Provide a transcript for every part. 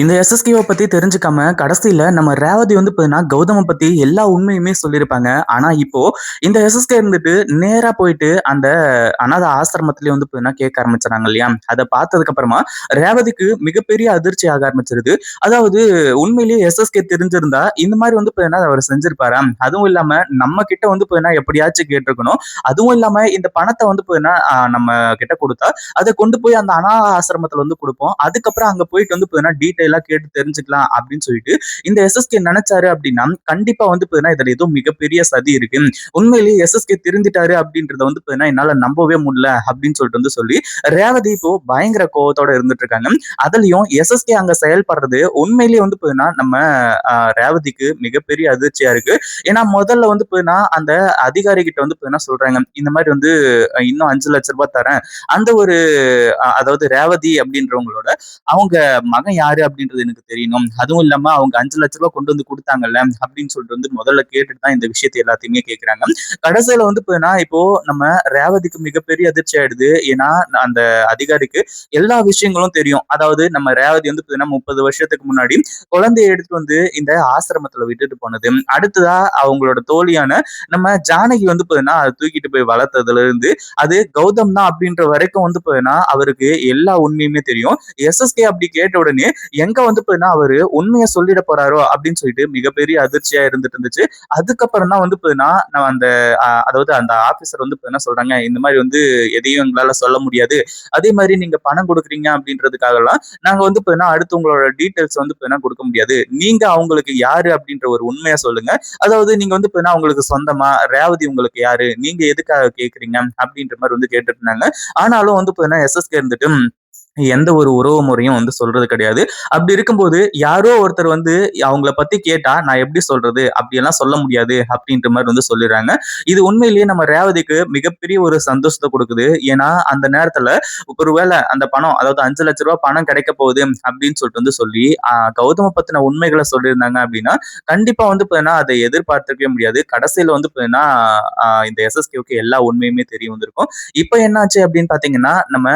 இந்த எஸ்எஸ்கேவை பத்தி தெரிஞ்சுக்காம கடைசியில நம்ம ரேவதி வந்து பார்த்தீங்கன்னா கௌதம பத்தி எல்லா உண்மையுமே சொல்லியிருப்பாங்க. ஆனா இப்போ இந்த எஸ்எஸ்கே இருந்துட்டு நேரா போயிட்டு அந்த அனாத ஆசிரமத்திலேயே வந்து பார்த்தீங்கன்னா கேட்க ஆரம்பிச்சாங்க இல்லையா? அதை பார்த்ததுக்கு அப்புறமா ரேவதிக்கு மிகப்பெரிய அதிர்ச்சி ஆக ஆரம்பிச்சிருது. அதாவது உண்மையிலேயே எஸ்எஸ்கே தெரிஞ்சிருந்தா இந்த மாதிரி வந்து பார்த்தீங்கன்னா அவர் செஞ்சிருப்பாரா? அதுவும் இல்லாம நம்ம கிட்ட வந்து பார்த்தீங்கன்னா எப்படியாச்சும் கேட்டிருக்கணும். அதுவும் இல்லாம இந்த பணத்தை வந்து பார்த்தீங்கன்னா நம்ம கிட்ட கொடுத்தா அதை கொண்டு போய் அந்த அனாத ஆசிரமத்துல வந்து கொடுப்போம். அதுக்கப்புறம் அங்க போயிட்டு வந்து பார்த்தீங்கன்னா டீட்டெயில் கேட்டு தெரிஞ்சுக்கலாம் அப்படின்னு சொல்லிட்டு இந்த எஸ்எஸ்கே நினைச்சாரு அப்படின்னா கண்டிப்பா வந்து பாத்தீங்கன்னா இதுல ஏதோ மிகப்பெரிய சதி இருக்கு. உண்மையிலேயே எஸ்எஸ்கே திருந்திட்டாரு அப்படின்றத வந்து பாத்தீங்கன்னா என்னால நம்பவே முடியல அப்படின்னு சொல்லிட்டு வந்து சொல்லி ரேவதி இப்போ பயங்கர கோவத்தோட இருந்துட்டு இருக்காங்க. அதுலயும் எஸ்எஸ்கே அங்க செயல்படுறது உண்மையிலேயே வந்து பாத்தீங்கன்னா நம்ம ரேவதிக்கு மிகப்பெரிய அதிர்ச்சியா இருக்கு. ஏன்னா முதல்ல வந்து பாத்தீங்கன்னா அந்த அதிகாரி கிட்ட வந்து பார்த்தீங்கன்னா சொல்றாங்க இந்த மாதிரி வந்து இன்னும் அஞ்சு லட்ச ரூபாய் தரேன். அந்த ஒரு அதாவது ரேவதி அப்படின்றவங்களோட அவங்க மகன் யாரு அப்படின்றது எனக்கு தெரியணும். அதுவும் இல்லாம அவங்க அஞ்சு லட்ச ரூபாய் கொண்டு வந்து கொடுத்தாங்கல்ல அப்படின்னு சொல்லிட்டு வந்து முதல்ல கேட்டுட்டு தான் இந்த விஷயத்தை எல்லாத்தையுமே கேட்கிறாங்க கடைசியில வந்து பார்த்தீங்கன்னா இப்போ நம்ம ரேவதிக்கு மிகப்பெரிய அதிர்ச்சி ஆயிடுது. ஏன்னா அந்த அதிகாரிக்கு எல்லா விஷயங்களும் தெரியும். அதாவது நம்ம ரேவதி வந்து பார்த்தீங்கன்னா முப்பது வருஷத்துக்கு முன்னாடி குழந்தைய எடுத்துட்டு வந்து இந்த ஆசிரமத்துல விட்டுட்டு போனது. அடுத்ததா அவங்களோட தோழியான நம்ம ஜானகி வந்து பார்த்தீங்கன்னா அதை தூக்கிட்டு போய் வளர்த்ததுல இருந்து அது கௌதம் தான் அப்படின்ற வரைக்கும் வந்து பார்த்தீங்கன்னா அவருக்கு எல்லா உண்மையுமே தெரியும். எஸ்எஸ்கே அப்படி கேட்ட உடனே எங்க வந்து பார்த்தீங்கன்னா அவரு உண்மையை சொல்லிட போறாரோ அப்படின்னு சொல்லிட்டு மிகப்பெரிய அதிர்ச்சியா இருந்துட்டு இருந்துச்சு. அதுக்கப்புறம் தான் வந்து பார்த்தீங்கன்னா நான் அந்த அதாவது அந்த ஆபீசர் வந்து என்ன சொல்றாங்க இந்த மாதிரி வந்து எதையும் எங்களால சொல்ல முடியாது. அதே மாதிரி நீங்க பணம் கொடுக்குறீங்க அப்படின்றதுக்காகலாம் நாங்க வந்து பார்த்தீங்கன்னா அடுத்து உங்களோட டீட்டெயில்ஸ் வந்து பார்த்தீங்கன்னா கொடுக்க முடியாது. நீங்க அவங்களுக்கு யாரு அப்படின்ற ஒரு உண்மையை சொல்லுங்க. அதாவது நீங்க வந்து பார்த்தீங்கன்னா அவங்களுக்கு சொந்தமா ரேவதி உங்களுக்கு யாரு நீங்க எதுக்காக கேக்குறீங்க அப்படின்ற மாதிரி வந்து கேட்டுட்டு இருந்தாங்க. ஆனாலும் வந்து பார்த்தீங்கன்னா எஸ்எஸ்கே இருந்துட்டு எந்த ஒரு உறவு முறையும் வந்து சொல்றது கிடையாது. அப்படி இருக்கும்போது யாரோ ஒருத்தர் வந்து அவங்கள பத்தி கேட்டா நான் எப்படி சொல்றது? அப்படியெல்லாம் சொல்ல முடியாது. அப்படின்ற மாதிரி வந்து சொல்லிடுறாங்க. இது உண்மையிலேயே நம்ம ரேவதிக்கு மிகப்பெரிய ஒரு சந்தோஷத்தை கொடுக்குது. ஏன்னா அந்த நேரத்துல ஒருவேளை அந்த பணம் அதாவது அஞ்சு லட்ச ரூபாய் பணம் கிடைக்க போகுது அப்படின்னு சொல்லிட்டு வந்து சொல்லி கௌதம பத்தின உண்மைகளை சொல்லியிருந்தாங்க அப்படின்னா கண்டிப்பா வந்து பார்த்தீங்கன்னா அதை எதிர்பார்த்திருக்கவே முடியாது. கடைசியில வந்து பார்த்தீங்கன்னா இந்த எஸ்எஸ்கேவுக்கு எல்லா உண்மையுமே தெரிய வந்திருக்கும். இப்போ என்னாச்சு அப்படின்னு பாத்தீங்கன்னா நம்ம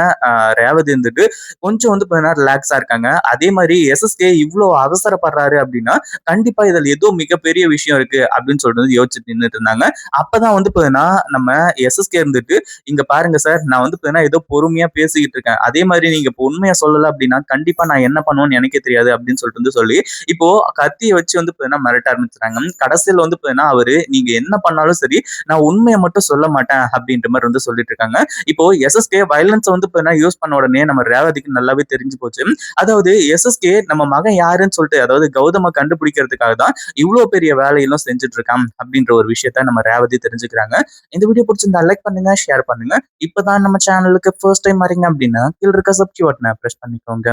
ரேவதி இருந்துட்டு கொஞ்சம் வந்து பார்த்தீங்கன்னா ரிலாக்ஸா இருக்காங்க. அதே மாதிரி எஸ்எஸ்கே இவ்வளோ அவசரப்படுறாரு அப்படின்னா கண்டிப்பா இதில் ஏதோ மிகப்பெரிய விஷயம் இருக்கு அப்படின்னு சொல்லிட்டு யோசிச்சு நின்றுட்டு இருந்தாங்க. அப்பதான் வந்து பார்த்தீங்கன்னா நம்ம எஸ்எஸ்கே இருந்துட்டு இங்க பாருங்க சார் நான் வந்து பார்த்தீங்கன்னா ஏதோ பொறுமையா பேசிக்கிட்டு இருக்கேன். அதே மாதிரி நீங்க இப்போ உண்மையா சொல்லல அப்படின்னா கண்டிப்பா நான் என்ன பண்ணுவேன்னு எனக்கே தெரியாது அப்படின்னு சொல்லிட்டு வந்து சொல்லி இப்போ கத்தியை வச்சு வந்து பார்த்தீங்கன்னா மிரட்ட ஆரம்பிச்சுறாங்க கடைசியில வந்து பார்த்தீங்கன்னா அவரு நீங்க என்ன பண்ணாலும் சரி நான் உண்மையை மட்டும் சொல்ல மாட்டேன் அப்படின்ற மாதிரி வந்து சொல்லிட்டு இருக்காங்க. இப்போ எஸ்எஸ்கே வயலன்ஸ் வந்து பார்த்தீங்கன்னா யூஸ் பண்ண உடனே நம்ம ரேவதிக்கு நல்லாவே தெரிஞ்சு போச்சு. அதாவது எஸ்எஸ்கே நம்ம மகன் யாருன்னு சொல்லிட்டு அதாவது கௌதம கண்டுபிடிக்கிறதுக்காக தான் இவ்வளவு பெரிய வேலையெல்லாம் செஞ்சுட்டு இருக்கான் அப்படின்ற ஒரு விஷயத்த நம்ம ரேவதி தெரிஞ்சுக்கிறாங்க. இந்த வீடியோ பிடிச்சிருந்தா லைக் பண்ணுங்க ஷேர் பண்ணுங்க. இப்பதான் நம்ம சேனலுக்கு ஃபர்ஸ்ட் டைம் வரீங்க அப்படின்னா கீழ இருக்க சப்ஸ்கிரைப் பட்டனை ப்ரெஸ் பண்ணிக்கோங்க.